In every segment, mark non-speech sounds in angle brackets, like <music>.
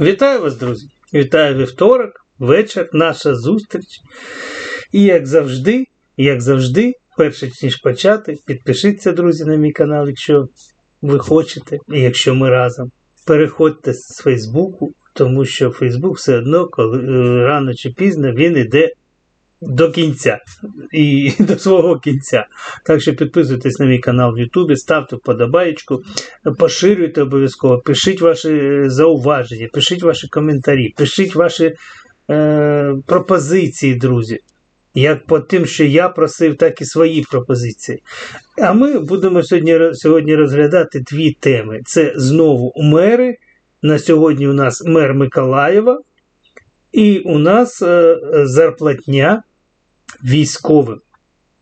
Вітаю вас, друзі! Вітаю вівторок, вечір, наша зустріч. І як завжди, як завжди, перше ніж почати, підпишіться, друзі, на мій канал, якщо ви хочете, і якщо ми разом. Переходьте з Фейсбуку, тому що Фейсбук все одно, коли е, рано чи пізно він йде до кінця і <laughs> до свого кінця. Так що підписуйтесь на мій канал в Ютубі, ставте вподобаєчку, поширюйте обов'язково, пишіть ваші е, зауваження, пишіть ваші коментарі, пишіть ваші е, пропозиції, друзі. Як по тим, що я просив, так і свої пропозиції. А ми будемо сьогодні, сьогодні розглядати дві теми. Це знову мери. На сьогодні у нас мер Миколаєва, і у нас е, зарплатня військовим.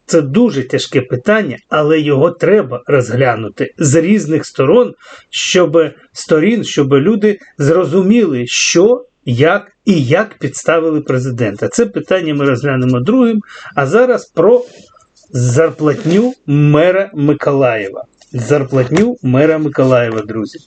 Це дуже тяжке питання, але його треба розглянути з різних сторон, щоб сторін, щоб люди зрозуміли, що, як і як підставили президента. Це питання ми розглянемо другим. А зараз про зарплатню мера Миколаєва. Зарплатню мера Миколаєва, друзі.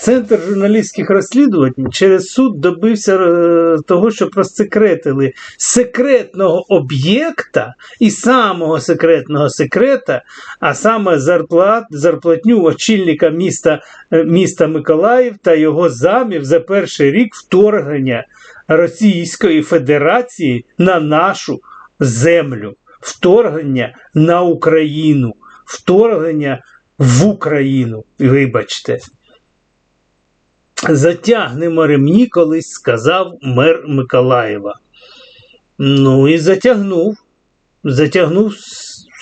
Центр журналістських розслідувань через суд добився е, того, що просекретили секретного об'єкта і самого секретного секрета, а саме зарплат, зарплатню очільника міста, е, міста Миколаїв та його замів за перший рік вторгнення Російської Федерації на нашу землю, вторгнення на Україну, вторгнення в Україну. Вибачте. Затягнемо ремні, колись сказав мер Миколаєва. Ну і затягнув. Затягнув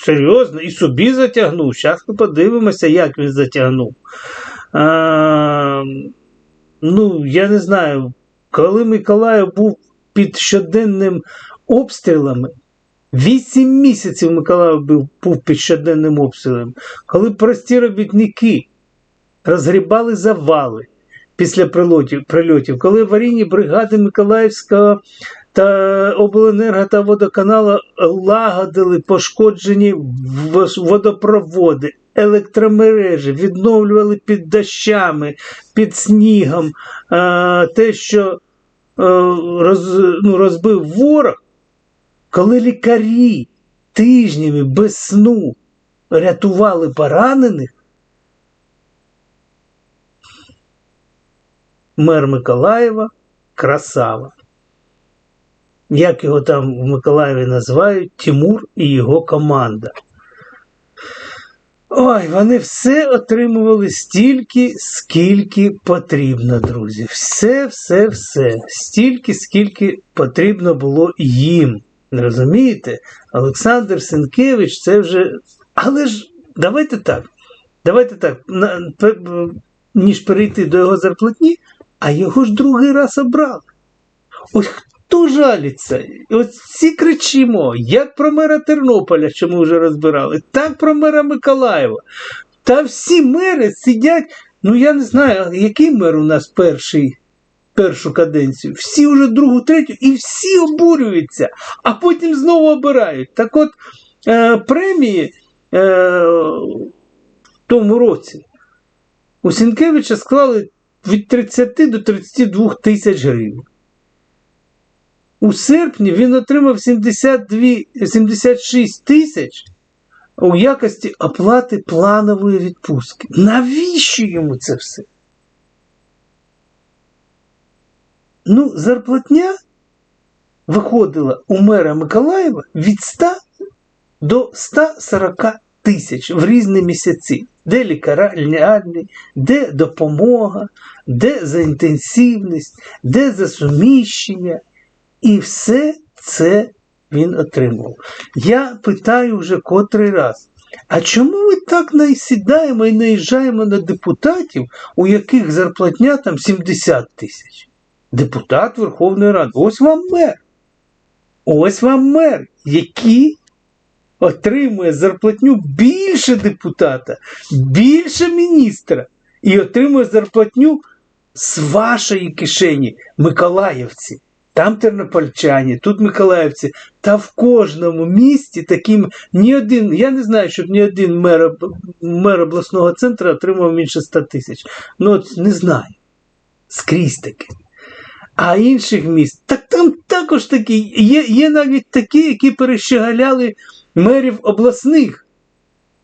серйозно і собі затягнув. Зараз ми подивимося, як він затягнув. А, Ну, я не знаю, коли Миколаїв був під щоденним обстрілами, Вісім місяців Миколаїв був, був під щоденним обстрілом, коли прості робітники розгрібали завали після прильотів, прильотів коли аварійні бригади Миколаївського та обленерго та водоканалу лагодили пошкоджені водопроводи, електромережі, відновлювали під дощами, під снігом, те, що роз, ну, розбив ворог. Коли лікарі тижнями без сну рятували поранених, мер Миколаєва красава. Як його там в Миколаєві називають Тимур і його команда. Ой, вони все отримували стільки, скільки потрібно, друзі. Все, все, все. Стільки, скільки потрібно було їм. Розумієте? Олександр Сенкевич це вже. Але ж давайте так. Давайте так, ніж перейти до його зарплатні, а його ж другий раз обрали. Ось хто жаліться? Ось всі кричимо, як про мера Тернополя, що ми вже розбирали, так про мера Миколаєва. Та всі мери сидять. Ну я не знаю, який мер у нас перший першу каденцію, всі вже другу, третю, і всі обурюються, а потім знову обирають. Так от е, премії е, в тому році у Сінкевича склали від 30 до 32 тисяч гривень. У серпні він отримав 72, 76 тисяч у якості оплати планової відпустки. Навіщо йому це все? Ну, зарплатня виходила у мера Миколаєва від 100 до 140 тисяч в різні місяці. Де лікарняний, де допомога, де за інтенсивність, де за суміщення. І все це він отримував. Я питаю вже котрий раз. А чому ми так насідаємо і наїжджаємо на депутатів, у яких зарплатня там 70 тисяч? Депутат Верховної Ради. Ось вам мер. Ось вам мер, який отримує зарплатню більше депутата, більше міністра і отримує зарплатню з вашої кишені, Миколаївці. Там тернопольчані, тут Миколаївці, та в кожному місті таким ні один, я не знаю, щоб ні один мер мер обласного центру отримав менше 100 тисяч. Ну, от не знаю. Скрізь таки. А інших міст, так там також такі, є, є навіть такі, які перещегаляли мерів обласних,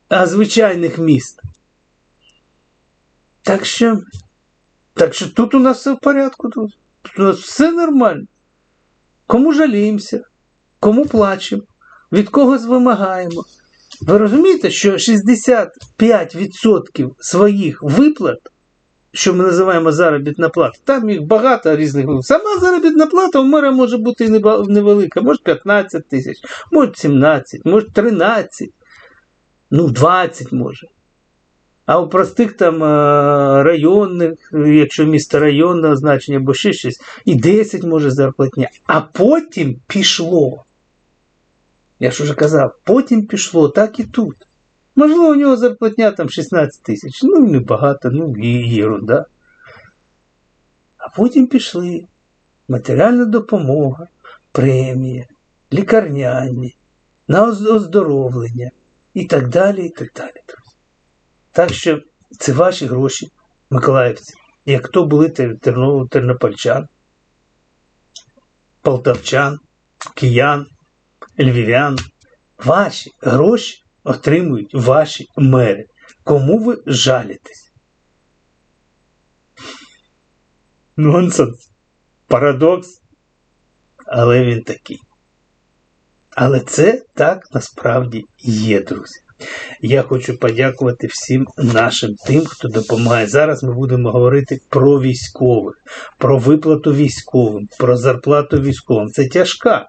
а звичайних міст. Так що, так що тут у нас все в порядку. Тут, тут у нас все нормально. Кому жаліємося, кому плачемо, від когось вимагаємо. Ви розумієте, що 65% своїх виплат, що ми називаємо заробітна плата, там їх багато різних. Сама заробітна плата у мера може бути і невелика, може 15 тисяч, може 17, може 13, ну 20 може. А у простих там е, районних, якщо місто районного значення або ще щось, і 10 може зарплатня. А потім пішло. Я ж уже казав, потім пішло, так і тут. Можливо, у нього зарплатня там 16 тисяч. Ну, небагато, ну і єрунда. А потім пішли матеріальна допомога, премія, лікарняні, на оздоровлення і так далі, і так далі. Так що це ваші гроші, миколаївці. Як то були тер- терно- тернопольчан, полтавчан, киян, львів'ян, ваші гроші отримують ваші мери. Кому ви жалітесь? Нонсенс. Парадокс. Але він такий. Але це так насправді є, друзі. Я хочу подякувати всім нашим тим, хто допомагає. Зараз ми будемо говорити про військових, про виплату військовим, про зарплату військовим. Це тяжка,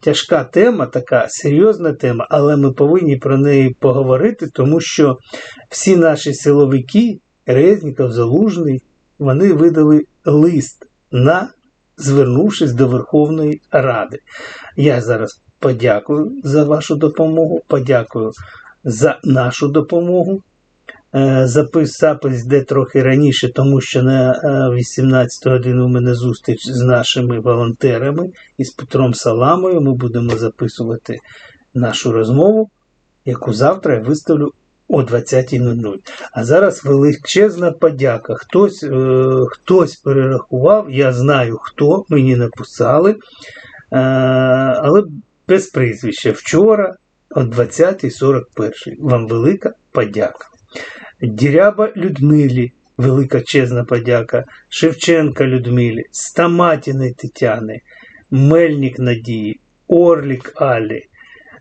тяжка тема, така серйозна тема, але ми повинні про неї поговорити, тому що всі наші силовики, Резніков, Залужний, вони видали лист на звернувшись до Верховної Ради. Я зараз подякую за вашу допомогу, подякую за нашу допомогу. Е, Запис запис йде трохи раніше, тому що на е, 18 годину у мене зустріч з нашими волонтерами і з Петром Саламою. Ми будемо записувати нашу розмову, яку завтра я виставлю о 20.00. А зараз величезна подяка. Хтось, е, хтось перерахував, я знаю хто, мені написали, е, але без прізвища. Вчора о 20.41. Вам велика подяка. Діряба Людмилі, велика чесна подяка, Шевченка Людмилі, Стаматіни Тетяни, Мельник Надії, Орлік Алі.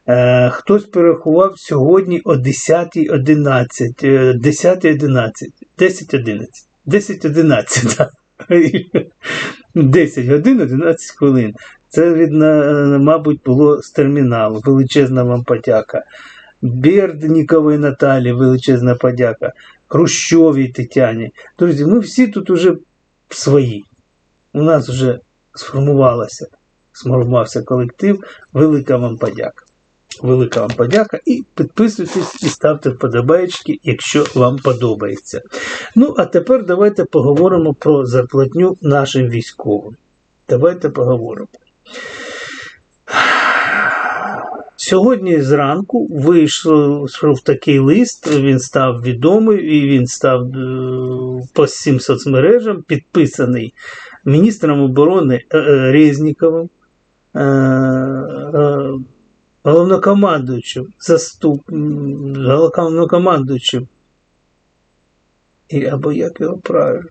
Е, хтось перерахував сьогодні о 10.11, е, 10.11, 10.11, 10.11, так. <laughs> 10 годин 11 хвилин. Це, е, мабуть, було з терміналу. Величезна вам подяка. Бердніковій Наталі, величезна подяка. Хрущовій Тетяні. Друзі, ми всі тут уже свої. У нас вже сформувалося, сформувався колектив. Велика вам подяка. Велика вам подяка. І підписуйтесь і ставте вподобайки, якщо вам подобається. Ну, а тепер давайте поговоримо про зарплатню нашим військовим. Давайте поговоримо. Сьогодні зранку вийшов такий лист, він став відомий і він став е, по всім соцмережам підписаний міністром оборони е, е, Резніковим, головнокомандуючим, заступ, головнокомандуючим. І, або як його правильно?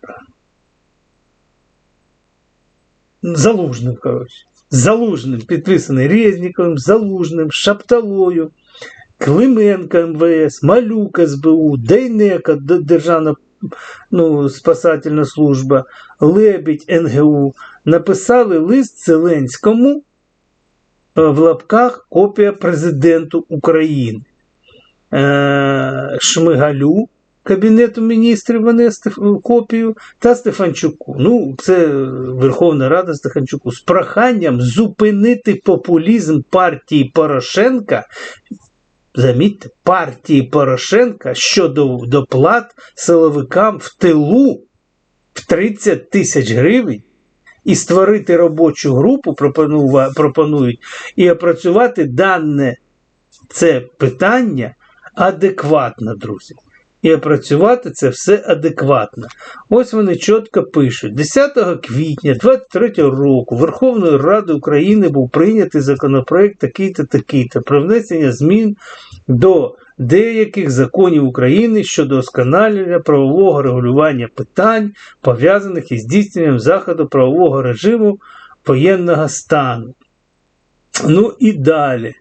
Залужним, коротше. Залужним, підписаний Резніковим, Залужним, Шапталою, Клименко МВС, Малюк СБУ, Дейнека, Державна ну, спасательна служба, Лебідь НГУ написали лист Зеленському в лапках копія президенту України. Е, Шмигалю Кабінету міністрів вони копію та Стефанчуку. Ну, це Верховна Рада Стефанчуку з проханням зупинити популізм партії Порошенка. Замітьте, партії Порошенка щодо доплат силовикам в тилу в 30 тисяч гривень і створити робочу групу пропонують і опрацювати дане це питання адекватно, друзі. і опрацювати це все адекватно. Ось вони чітко пишуть: 10 квітня 2023 року Верховною Радою України був прийнятий законопроект такий-то, такий-то про внесення змін до деяких законів України щодо осконалення правового регулювання питань, пов'язаних із здійсненням заходу правового режиму воєнного стану. Ну і далі.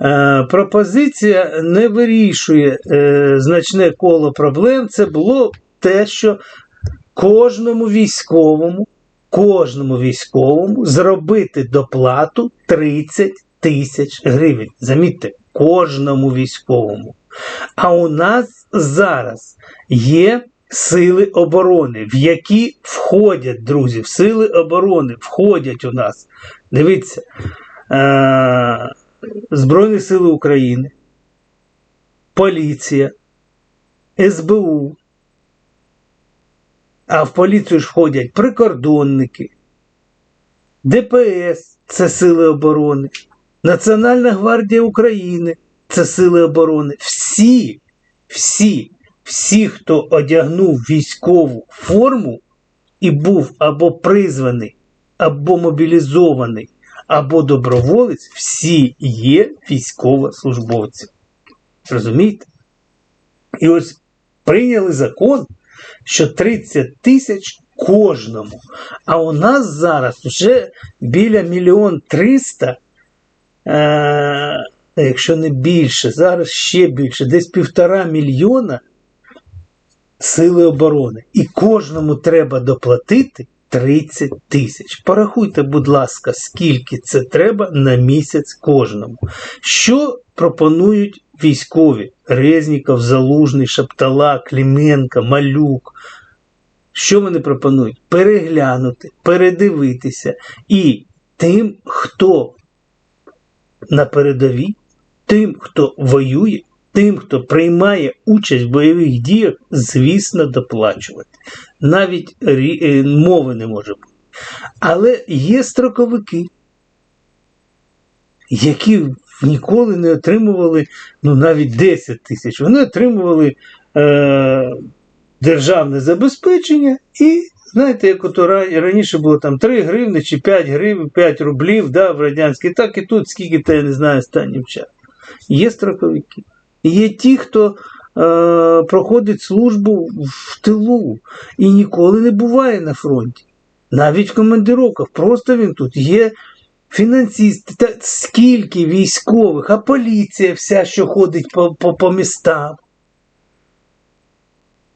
Е, пропозиція не вирішує е, значне коло проблем. Це було те, що кожному військовому, кожному військовому зробити доплату 30 тисяч гривень. Замітьте, кожному військовому. А у нас зараз є сили оборони, в які входять, друзі, в сили оборони входять у нас. Дивіться. Е- Збройні Сили України, поліція, СБУ. А в поліцію ж входять прикордонники, ДПС це Сили оборони, Національна гвардія України це Сили оборони. Всі, всі, всі, хто одягнув військову форму і був або призваний, або мобілізований або доброволець, всі є військовослужбовці. Розумієте? І ось прийняли закон, що 30 тисяч кожному. А у нас зараз вже біля мільйон триста, якщо не більше, зараз ще більше, десь півтора мільйона сили оборони. І кожному треба доплатити 30 тисяч. Порахуйте, будь ласка, скільки це треба на місяць кожному. Що пропонують військові? Резніков, Залужний, Шаптала, Кліменко, Малюк. Що вони пропонують? Переглянути, передивитися. І тим, хто на передовій, тим, хто воює, тим, хто приймає участь в бойових діях, звісно, доплачувати. Навіть е, мови не може бути. Але є строковики, які ніколи не отримували ну, навіть 10 тисяч. Вони отримували е, державне забезпечення і. Знаєте, як ото раніше було там 3 гривни чи 5 гривень, 5 рублів да, в радянській, так і тут, скільки то я не знаю останнім часом. Є строковики. Є ті, хто е, проходить службу в тилу і ніколи не буває на фронті. Навіть в командировках, просто він тут є фінансисти, та скільки військових, а поліція вся, що ходить по, по, по містам.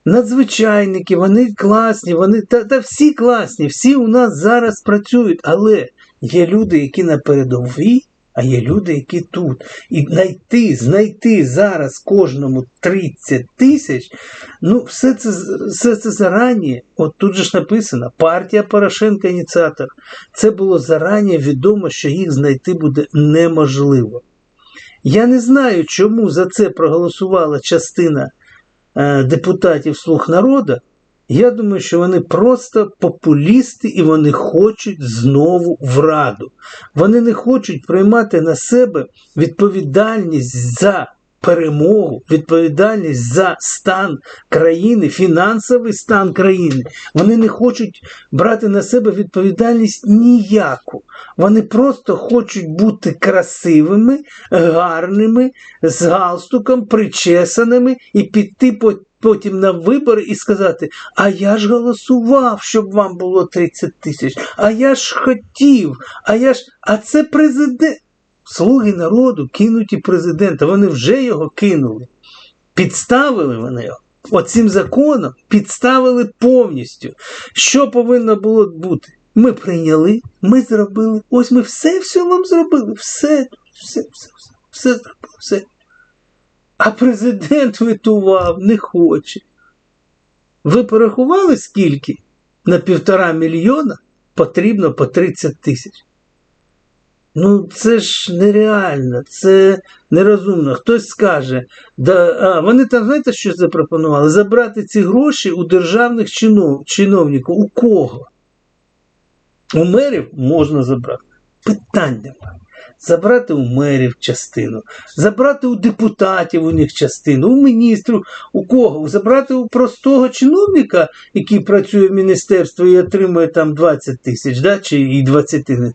Надзвичайники, вони класні, вони та, та всі класні, всі у нас зараз працюють, але є люди, які на передовій а є люди, які тут. І знайти, знайти зараз кожному 30 тисяч, ну, все це все це зарані, от тут же ж написано, партія Порошенка ініціатор. Це було зарані відомо, що їх знайти буде неможливо. Я не знаю, чому за це проголосувала частина депутатів Слуг народу, я думаю, що вони просто популісти і вони хочуть знову в раду. Вони не хочуть приймати на себе відповідальність за перемогу, відповідальність за стан країни, фінансовий стан країни. Вони не хочуть брати на себе відповідальність ніяку. Вони просто хочуть бути красивими, гарними, з галстуком, причесаними і піти по потім на вибори і сказати, а я ж голосував, щоб вам було 30 тисяч, а я ж хотів, а я ж. А це президент. Слуги народу кинуті президента. Вони вже його кинули. Підставили вони його. Оцим законом підставили повністю. Що повинно було бути? Ми прийняли, ми зробили. Ось ми все все вам зробили. Все, все, все, все, все зробили, все. А президент витував, не хоче. Ви порахували, скільки на півтора мільйона потрібно по 30 тисяч? Ну, це ж нереально, це нерозумно. Хтось скаже, да, а, вони там, знаєте, що запропонували? Забрати ці гроші у державних чинов, чиновників. У кого? У мерів можна забрати. Питань немає. Забрати у мерів частину, забрати у депутатів у них частину, у міністрів, у кого? Забрати у простого чиновника, який працює в міністерстві і отримує там 20 тисяч, да? чи і 20. не-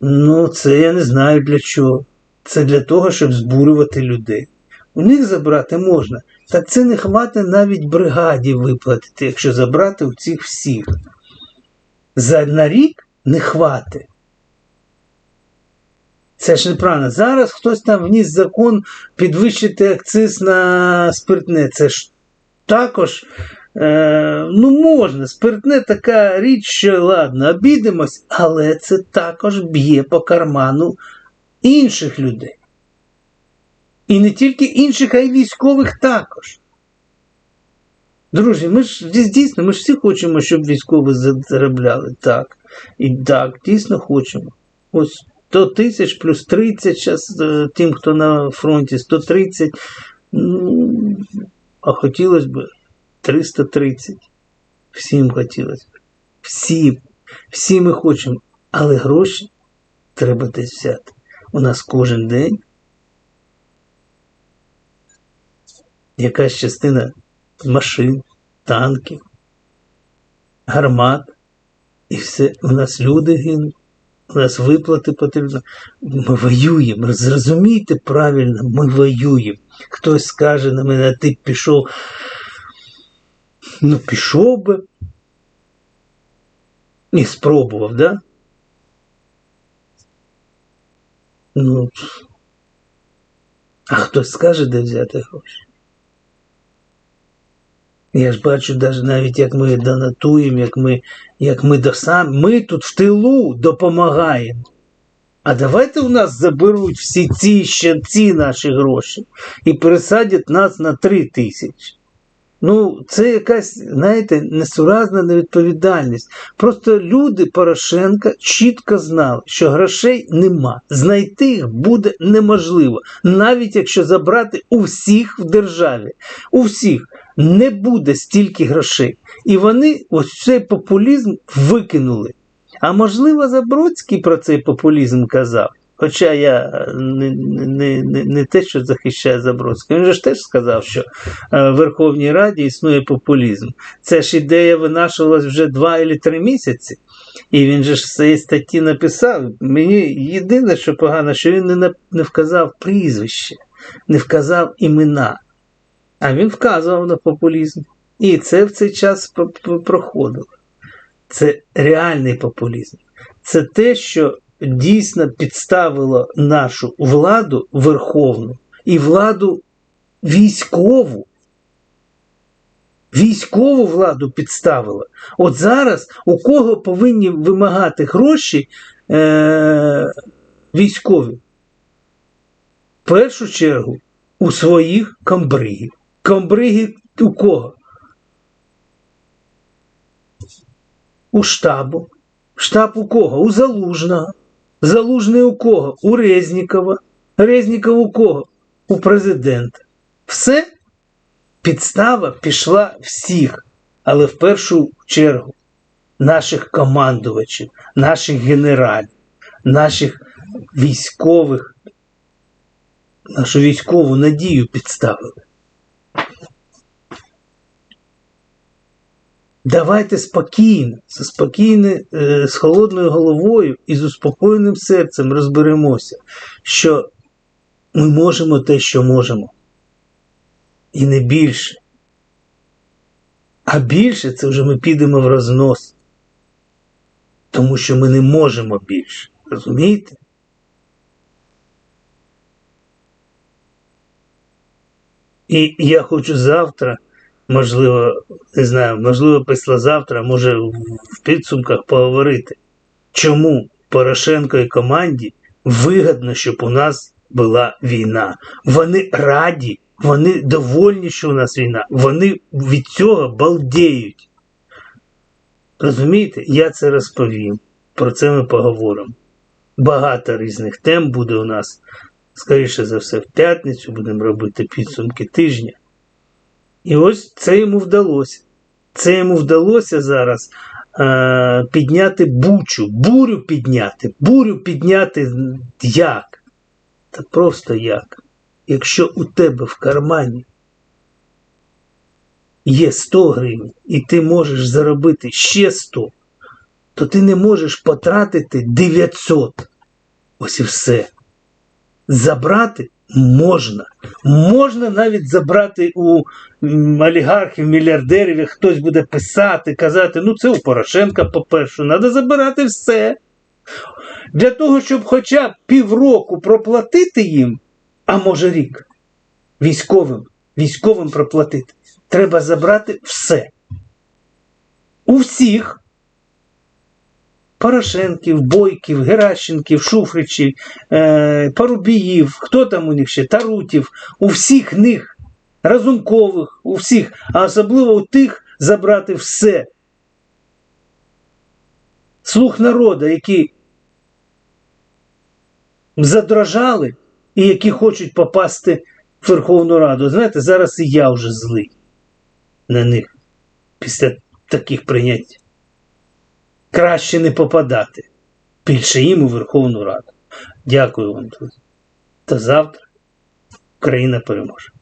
Ну, це я не знаю для чого. Це для того, щоб збурювати людей. У них забрати можна. Так це не хватить навіть бригаді виплатити, якщо забрати у цих всіх. За на рік не хватить. Це ж неправильно. Зараз хтось там вніс закон підвищити акциз на спиртне. Це ж також е, ну можна. Спиртне така річ, що ладно, обідимось, але це також б'є по карману інших людей. І не тільки інших, а й військових також. Друзі, ми ж дійсно, ми ж всі хочемо, щоб військові заробляли. Так. І так, дійсно хочемо. Ось 100 тисяч плюс 30 зараз тим, хто на фронті, 130. Ну, а хотілося б 330. Всім хотілося. Всім. Всі ми хочемо. Але гроші треба десь взяти. У нас кожен день якась частина машин, танків, гармат. І все, у нас люди гинуть, у нас виплати потрібно. Ми воюємо. Зрозумійте правильно, ми воюємо. Хтось скаже на мене, а ти пішов. Ну, пішов би. І спробував, да? Ну, а хтось скаже, де взяти гроші. Я ж бачу навіть, як ми донатуємо, як ми, як ми до сам, ми тут в тилу допомагаємо. А давайте у нас заберуть всі ці ще ці наші гроші і пересадять нас на 3 тисячі. Ну, це якась, знаєте, несуразна невідповідальність. Просто люди Порошенка чітко знали, що грошей нема. Знайти їх буде неможливо, навіть якщо забрати у всіх в державі. У всіх не буде стільки грошей. І вони ось цей популізм викинули. А можливо, Забродський про цей популізм казав. Хоча я не не, не, не те, що захищаю Забродського, він же ж теж сказав, що в Верховній Раді існує популізм. Це ж ідея винашувалась вже два або три місяці. І він же ж своїй статті написав. Мені єдине, що погано, що він не, не вказав прізвище, не вказав імена. А він вказував на популізм. І це в цей час проходило. Це реальний популізм. Це те, що дійсно підставило нашу владу верховну і владу військову. Військову владу підставила. От зараз у кого повинні вимагати гроші е- військові? В першу чергу у своїх комбригів. Комбриги у кого? У штабу. Штаб у кого? У Залужного. Залужний у кого? У Резнікова. Резніков у кого? У президента. Все? Підстава пішла всіх, але в першу чергу наших командувачів, наших генералів, наших військових, нашу військову надію підставили. Давайте спокійно, спокійно, з холодною головою і з успокоєним серцем розберемося, що ми можемо те, що можемо. І не більше. А більше це вже ми підемо в рознос. Тому що ми не можемо більше. Розумієте? І я хочу завтра можливо, не знаю, можливо, післязавтра, може в підсумках поговорити, чому Порошенко і команді вигідно, щоб у нас була війна. Вони раді, вони довольні, що у нас війна. Вони від цього балдіють. Розумієте, я це розповім. Про це ми поговоримо. Багато різних тем буде у нас. Скоріше за все, в п'ятницю будемо робити підсумки тижня. І ось це йому вдалося. Це йому вдалося зараз е, підняти бучу, бурю підняти. Бурю підняти як? Та просто як? Якщо у тебе в кармані є 100 гривень, і ти можеш заробити ще 100, то ти не можеш потратити 900. Ось і все. Забрати можна. Можна навіть забрати у олігархів, мільярдерів, як хтось буде писати, казати, ну це у Порошенка, по-перше, треба забирати все. Для того, щоб хоча б півроку проплатити їм, а може рік, військовим, військовим проплатити, треба забрати все. У всіх Порошенків, Бойків, Геращенків, Шуфричів, е, Парубіїв, хто там у них ще, Тарутів, у всіх них, Разумкових, у всіх, а особливо у тих забрати все. Слух народу, які задрожали і які хочуть попасти в Верховну Раду. Знаєте, зараз і я вже злий на них після таких прийнять краще не попадати більше їм у Верховну Раду. Дякую вам, друзі. До завтра Україна переможе.